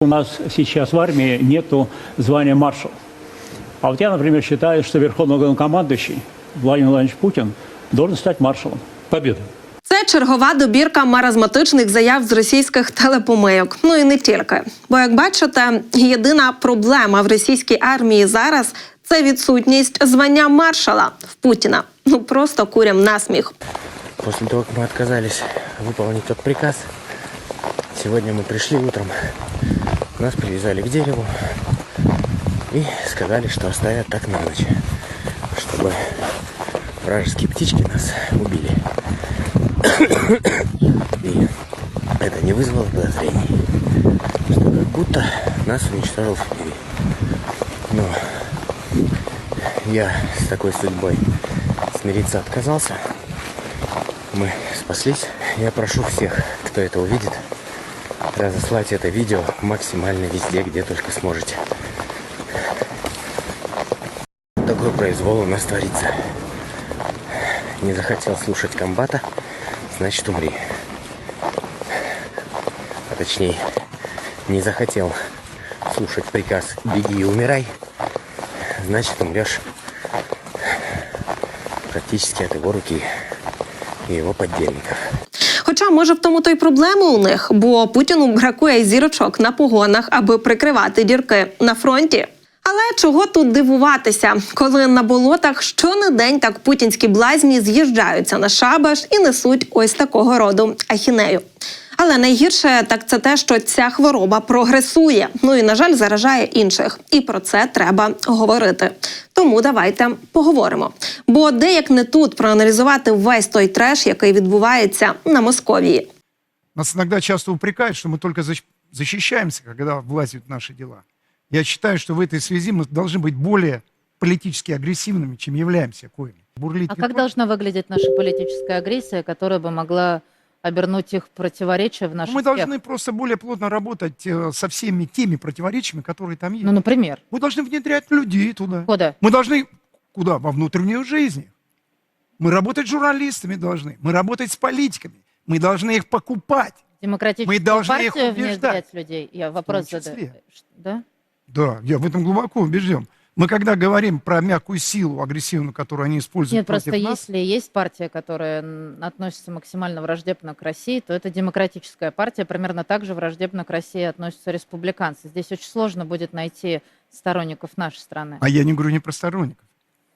У нас сейчас в армии нету звания маршал. А вот я, например, считаю, что верховный главнокомандующий Владимир Владимирович Путин должен стать маршалом. Победа. Це чергова добірка маразматичних заяв з російських телепомийок. Ну і не тільки. Бо, як бачите, єдина проблема в російській армії зараз це відсутність звання маршала в Путіна. Ну просто курям насміх. После того, как мы отказались выполнить тот приказ, сегодня мы пришли утром, Нас привязали к дереву и сказали, что оставят так на ночь, чтобы вражеские птички нас убили. И это не вызвало подозрений, что как будто нас уничтожил Фири. Но я с такой судьбой смириться отказался. Мы спаслись. Я прошу всех, кто это увидит, разослать это видео максимально везде, где только сможете. Такой произвол у нас творится. Не захотел слушать комбата, значит умри. А точнее, не захотел слушать приказ «беги и умирай», значит умрешь практически от его руки и его поддельников. Може, в тому то й проблеми у них, бо Путіну бракує зірочок на погонах, аби прикривати дірки на фронті. Але чого тут дивуватися, коли на болотах щонедень так путінські блазні з'їжджаються на шабаш і несуть ось такого роду ахінею. Але найгірше так це те, що ця хвороба прогресує. Ну і на жаль, заражає інших. І про це треба говорити. Тому давайте поговоримо. Бо де як не тут проаналізувати весь той треш, який відбувається на Московії. Нас иногда часто упрекают, что мы только защ- защищаемся, когда влазят в наши дела. Я считаю, что в этой связи мы должны быть более политически агрессивными, чем являемся коими. Бурлить А не как только- должна выглядеть наша политическая агрессия, которая бы могла обернуть их в противоречия в наших Мы должны просто более плотно работать э, со всеми теми противоречиями, которые там есть. Ну, например, Мы должны внедрять людей туда. куда? Мы должны куда? Во внутреннюю жизнь. их. Мы работать с журналистами должны. Мы работать с политиками. Мы должны их покупать. Демократическую Мы должны их партию убеждать. внедрять людей? Я вопрос задаю. Да? Да, я в этом глубоко убежден. Мы когда говорим про мягкую силу агрессивную, которую они используют Нет, против просто нас, если есть партия, которая относится максимально враждебно к России, то это демократическая партия. Примерно так же враждебно к России относятся республиканцы. Здесь очень сложно будет найти сторонников нашей страны. а я не говорю не про сторонников.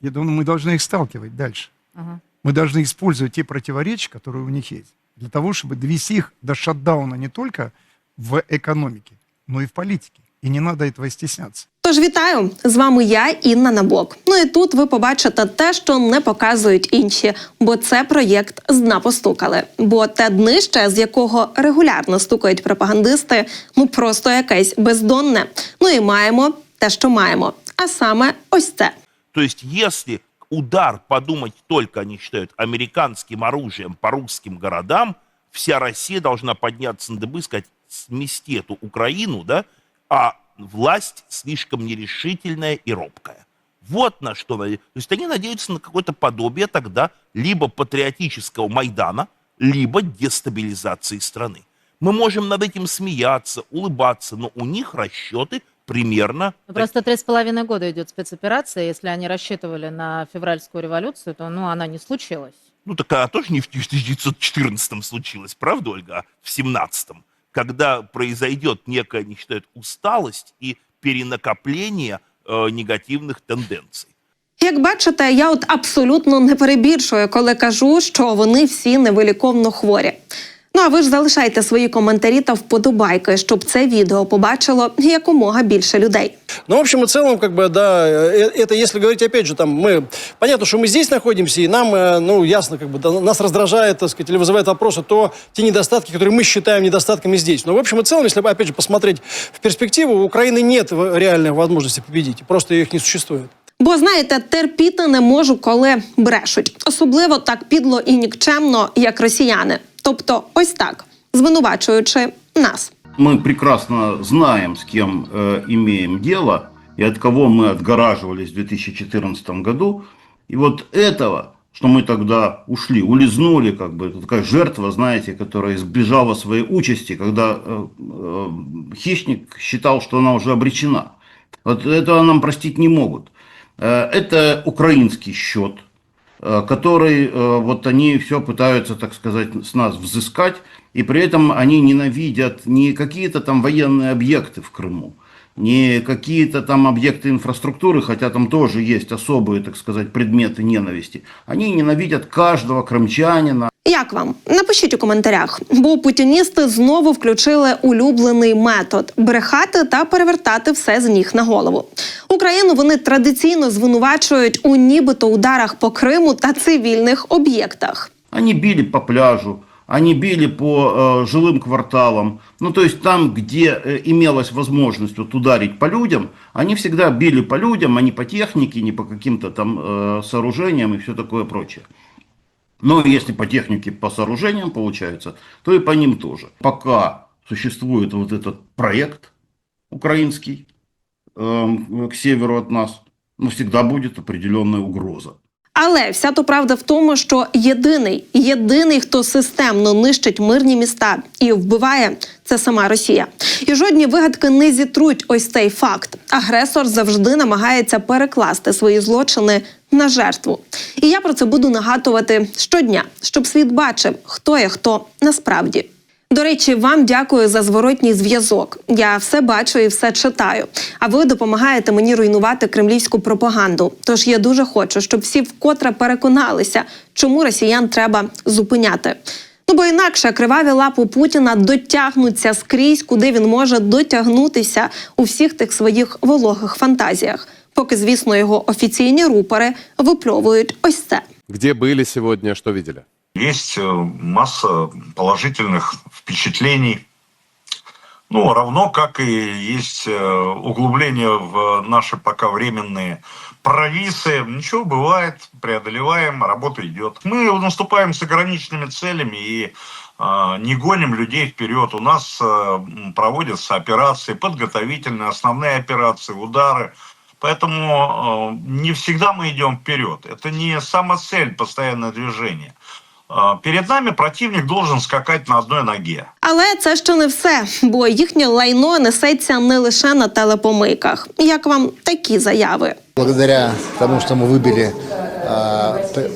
Я думаю, мы должны их сталкивать дальше. Ага. Мы должны использовать те противоречия, которые у них есть, для того, чтобы довести их до шатдауна не только в экономике, но и в политике. И не надо этого стесняться. Тож вітаю з вами я, Інна Набок. Ну і тут ви побачите те, що не показують інші, бо це проєкт з дна постукали. Бо те днище, з якого регулярно стукають пропагандисти, ну просто якесь бездонне. Ну і маємо те, що маємо. А саме ось це. То есть, если удар подумать только, они считают, американским оружием по русским городам, вся Россия должна подняться на дыбы и сказать, смести эту Украину, да, а власть слишком нерешительная и робкая. Вот на что. наде- То есть они надеются на какое-то подобие тогда либо патриотического Майдана, либо дестабилизации страны. Мы можем над этим смеяться, улыбаться, но у них расчеты примерно Ну, Просто три с половиной года идет спецоперация. Если они рассчитывали на февральскую революцию, то ну, она не случилась. Ну, так она тоже не в 1914 случилась, правда, Ольга, а в 17 когда произойдет некая, они считают, усталость и перенакопление э, негативных тенденций. Як бачите, я от абсолютно не перебільшую, коли кажу, що вони всі невиліковно хворі. Ну а ви ж залишайте свої коментарі та вподобайки, щоб це відео побачило якомога більше людей. Ну, в общем и целом, как бы, да, э, это если говорить, опять же, там, мы, понятно, что мы здесь находимся, и нам, э, ну, ясно, как бы, да, нас раздражает, так сказать, или вызывает вопросы, то те недостатки, которые мы считаем недостатками здесь. Но, в общем и целом, если, опять же, посмотреть в перспективу, у Украины нет в- реальной возможности победить, просто их не существует. Бо знаєте, терпіти не можу, коли брешуть, особливо так підло і нікчемно, як росіяни. Тобто, ось так, звинувачуючи нас. Мы прекрасно знаем, с кем э, имеем дело и от кого мы отгораживались в 2014 году. И вот этого что мы тогда ушли, улизнули, как бы, Это такая жертва, знаете, которая избежала своей участи, когда э, э, хищник считал, что она уже обречена. Вот этого нам простить не могут. Э, это украинский счет, э, который э, вот они все пытаются, так сказать, с нас взыскать, и при этом они ненавидят не какие-то там военные объекты в Крыму, не какие-то там объекты инфраструктуры, хотя там тоже есть особые, так сказать, предметы ненависти. Они ненавидят каждого крымчанина, Як вам? Напишіть у коментарях, бо путіністи знову включили улюблений метод брехати та перевертати все з ніг на голову. Україну вони традиційно звинувачують у нібито ударах по Криму та цивільних об'єктах. Они били по пляжу, они били по э, жилым кварталам. Ну, то есть там, где э, имелась возможность вот ударить по людям, они всегда били по людям, а не по технике, не по каким-то там э, сооружениям и все такое прочее. Но если по технике, по сооружениям получается, то и по ним тоже. Пока существует вот этот проект украинский эм, к северу от нас, ну, всегда будет определенная угроза. Але вся то правда в тому, що єдиний, єдиний, хто системно нищить мирні міста і вбиває, це сама Росія. І жодні вигадки не зітруть ось цей факт. Агресор завжди намагається перекласти свої злочини на жертву. І я про це буду нагадувати щодня, щоб світ бачив, хто є хто насправді. До речі, вам дякую за зворотній зв'язок. Я все бачу і все читаю. А ви допомагаєте мені руйнувати кремлівську пропаганду. Тож я дуже хочу, щоб всі вкотре переконалися, чому росіян треба зупиняти. Ну бо інакше криваві лапи Путіна дотягнуться скрізь, куди він може дотягнутися у всіх тих своїх вологих фантазіях. Поки, звісно, його офіційні рупори випльовують ось це. Где были сегодня, что видели? Есть э, масса положительных впечатлений. Ну, равно как и есть э, углубление в наши пока временные провисы. Ничего, бывает, преодолеваем, работа идет. Мы наступаем с ограниченными целями и э, не гоним людей вперед. У нас проводятся операции, подготовительные, основные операции, удары. Поэтому не всегда мы идем вперед. Это не самоцель, постоянное движение. Э, Перед нами противник должен скакать на одной ноге. Але це ще не все, бо їхнє лайно несеться не лише на телепомийках. Як вам такі заяви? Благодаря тому, что мы выбили а, т-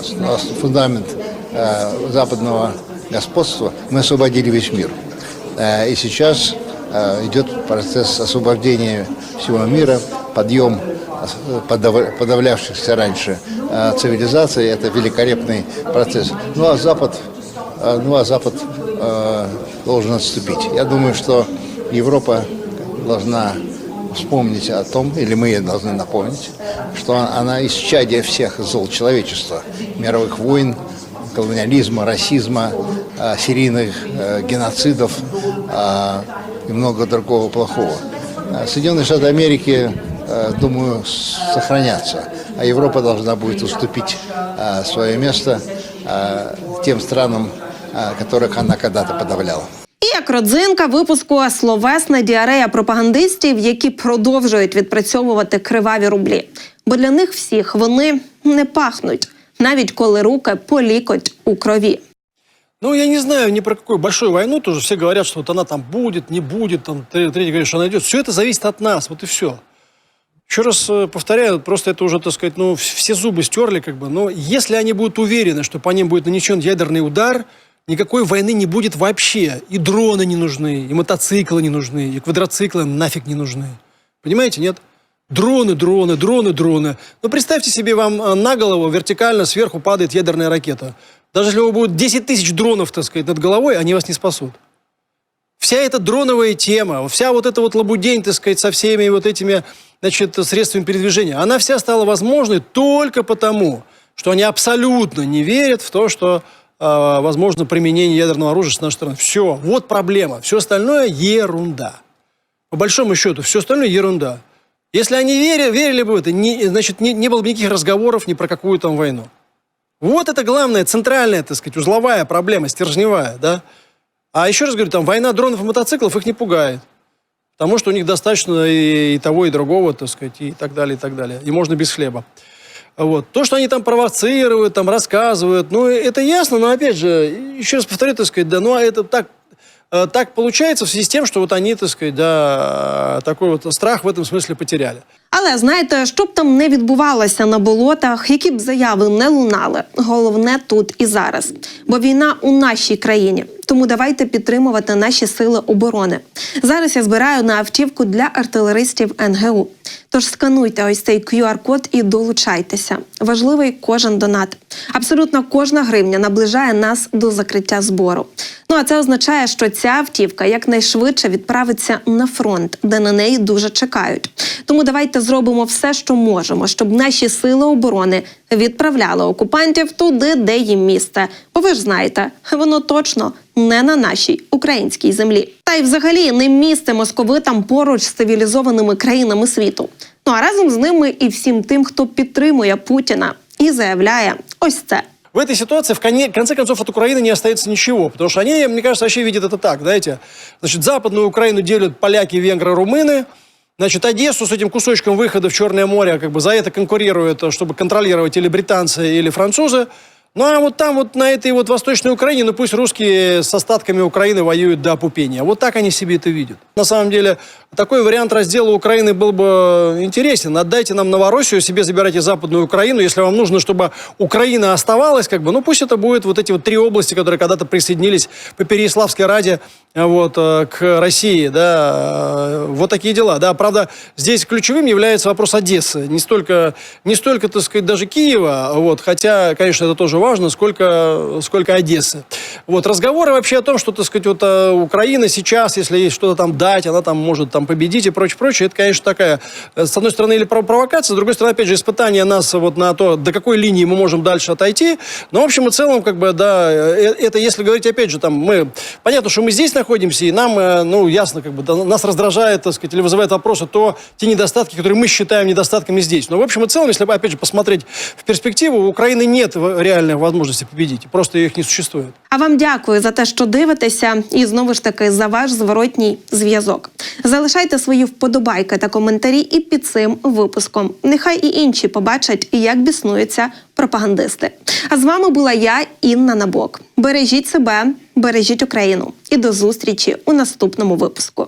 ос- ос- фундамент а, западного господства, мы освободили весь мир. А, и сейчас а, идет процесс освобождения всего мира, подъем ос- подав- подавлявшихся раньше а, цивилизаций. Это великолепный процесс. Ну а Запад, а, ну а Запад а, должен отступить. Я думаю, что Европа должна вспомнить о том, или мы ей должны напомнить, что она исчадие всех зол человечества, мировых войн, колониализма, расизма, серийных э, геноцидов и много другого плохого. Соединенные Штаты Америки, э, думаю, с- сохранятся, а Европа должна будет уступить а, свое место тем странам, которых она когда-то подавляла. І як родзинка випуску словесна діарея пропагандистів, які продовжують відпрацьовувати криваві рублі. Бо для них всіх вони не пахнуть, навіть коли руки полікоть у крові. Ну, я не знаю ни про какую большую войну тоже. Все говорят, что вот она там будет, не будет, там, тре- третий говорит, что она идет. Все это зависит от нас, вот и все. Еще раз э, повторяю, просто это уже, так сказать, ну, вс- все зубы стерли, как бы. Но если они будут уверены, что по ним будет нанесен ядерный удар, никакой войны не будет вообще. И дроны не нужны, и мотоциклы не нужны, и квадроциклы нафиг не нужны. Понимаете, нет? Дроны, дроны, дроны, дроны. Ну, представьте себе, вам э, на голову вертикально сверху падает ядерная ракета. Даже если у вас будет 10 тысяч дронов, так сказать, над головой, они вас не спасут. Вся эта дроновая тема, вся вот эта вот лабудень, так сказать, со всеми вот этими, значит, средствами передвижения, она вся стала возможной только потому, что они абсолютно не верят в то, что э, возможно применение ядерного оружия с нашей стороны. Все, вот проблема. Все остальное ерунда. По большому счету, все остальное ерунда. Если они верили, верили бы в это, не, значит, не, не было бы никаких разговоров ни про какую там войну. Вот это главная, центральная, так сказать, узловая проблема, стержневая, да. А еще раз говорю, там война дронов и мотоциклов их не пугает. Потому что у них достаточно и, и того, и другого, так сказать, и так далее, и так далее. И можно без хлеба. Вот. То, что они там провоцируют, там рассказывают, ну, это ясно, но, опять же, еще раз повторю, так сказать, да, ну, а это так, э, так получается в связи с тем, что вот они, так сказать, да, такой вот страх в этом смысле потеряли. Але знаєте, що б там не відбувалося на болотах, які б заяви не лунали, головне тут і зараз. Бо війна у нашій країні. Тому давайте підтримувати наші сили оборони. Зараз я збираю на автівку для артилеристів НГУ. Тож скануйте ось цей QR-код і долучайтеся. Важливий кожен донат. Абсолютно кожна гривня наближає нас до закриття збору. Ну а це означає, що ця автівка якнайшвидше відправиться на фронт, де на неї дуже чекають. Тому давайте зробимо все, що можемо, щоб наші сили оборони відправляли окупантів туди, де їм місце. Бо ви ж знаєте, воно точно не на нашій українській землі. Та й взагалі не місце московитам поруч з цивілізованими країнами світу. Ну а разом з ними і всім тим, хто підтримує Путіна і заявляє ось це. В этой ситуации, в коне- конце концов, от Украины не остается ничего. Потому что они, мне кажется, вообще видят это так, знаете. Значит, западную Украину делят поляки, венгры, румыны. Значит, Одессу с этим кусочком выхода в Черное море, как бы за это конкурируют, э, чтобы контролировать или британцы, или французы. Ну, а вот там, вот на этой вот Восточной Украине, ну, пусть русские с остатками Украины воюют до опупения. Вот так они себе это видят. На самом деле, такой вариант раздела Украины был бы интересен. Отдайте нам Новороссию, себе забирайте Западную Украину. Если вам нужно, чтобы Украина оставалась, как бы, ну, пусть это будет вот эти вот три области, которые когда-то присоединились по Переяславской Раде э, вот, э, к России, да, э, вот такие дела, да. Правда, здесь ключевым является вопрос Одессы. Не столько, не столько, так сказать, даже Киева, вот, хотя, конечно, это тоже сколько, сколько Одессы. Вот, разговоры вообще о том, что, так сказать, вот э, Украина сейчас, если ей что-то там дать, она там может там победить и прочее, прочее, это, конечно, такая, э, с одной стороны, или пров- провокация, с другой стороны, опять же, испытание нас вот на то, до какой линии мы можем дальше отойти. Но, в общем и целом, как бы, да, э, это если говорить, опять же, там, мы, понятно, что мы здесь находимся, и нам, ну, ясно, как бы, да, нас раздражает, так сказать, или вызывает вопросы то, те недостатки, которые мы считаем недостатками здесь. Но, в общем и целом, если, опять же, посмотреть в перспективу, у Украины нет в- реальной возможности победить, просто их не существует. А вам дякую за те, що дивитеся, і знову ж таки за ваш зворотній зв'язок. Залишайте свої вподобайки та коментарі і під цим випуском. Нехай і інші побачать, як біснуються пропагандисти. А з вами була я, Інна Набок. Бережіть себе, бережіть Україну і до зустрічі у наступному випуску.